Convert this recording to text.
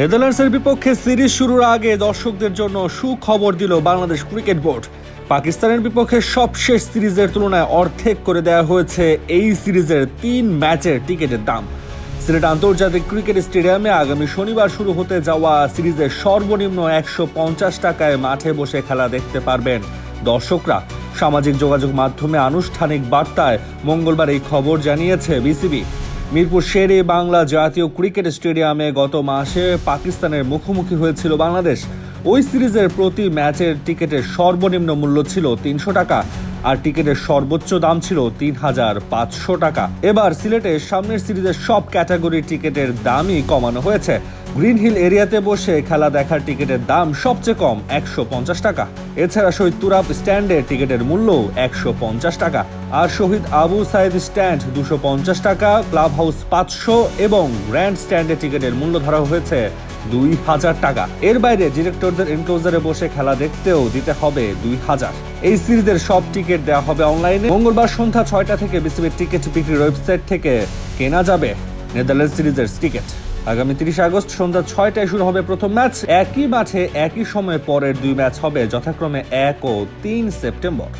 নেদারল্যান্ডসের বিপক্ষে সিরিজ শুরুর আগে দর্শকদের জন্য সুখবর দিল বাংলাদেশ ক্রিকেট বোর্ড। পাকিস্তানের বিপক্ষে সবশেষ সিরিজের তুলনায় অর্ধেক করে দেওয়া হয়েছে এই সিরিজের তিন ম্যাচের টিকিটের দাম। সিলেট আন্তর্জাতিক ক্রিকেট স্টেডিয়ামে আগামী শনিবার শুরু হতে যাওয়া সিরিজের সর্বনিম্ন একশো পঞ্চাশ টাকায় মাঠে বসে খেলা দেখতে পারবেন দর্শকরা। সামাজিক যোগাযোগ মাধ্যমে আনুষ্ঠানিক বার্তায় মঙ্গলবার এই খবর জানিয়েছে বিসিবি। মিরপুর শেরে বাংলা জাতীয় ক্রিকেট স্টেডিয়ামে গত মাসে পাকিস্তানের মুখোমুখি হয়েছিল বাংলাদেশ। ওই সিরিজের প্রতি ম্যাচের টিকিটের সর্বনিম্ন মূল্য ছিল তিনশো টাকা আর টিকিটের সর্বোচ্চ দাম ছিল তিন হাজার পাঁচশো টাকা। এবার সিলেটের সামনের সিরিজের সব ক্যাটাগরির টিকিটের দামই কমানো হয়েছে। গ্রিন হিল এরিয়াতে বসে খেলা দেখার টিকিটের দাম সবচেয়ে কম, একশো পঞ্চাশ টাকা। এছাড়া শহীদ তুরাব স্ট্যান্ডের টিকিটের মূল্য একশো পঞ্চাশ টাকা। আর শহীদ আবু সাইদ স্ট্যান্ড দুশো পঞ্চাশ টাকা ক্লাব হাউস পাঁচশো এবং গ্র্যান্ড স্ট্যান্ডের টিকিটের মূল্য ধরা হয়েছে দুই হাজার টাকা। এর বাইরে ডিরেক্টরদের এনক্লোজারে বসে খেলা দেখতেও দিতে হবে দুই হাজার। এই সিরিজের সব টিকিট দেওয়া হবে অনলাইনে। মঙ্গলবার সন্ধ্যা ছয়টা থেকে বিসিবির টিকিট বিক্রির ওয়েবসাইট থেকে কেনা যাবে নেদারল্যান্ড সিরিজের টিকিট। আগামী তিরিশে আগস্ট সন্ধ্যা ছয়টায় শুরু হবে প্রথম ম্যাচ। একই মাঠে একই সময়ে পরের দুই ম্যাচ হবে যথাক্রমে এক ও তিন সেপ্টেম্বর।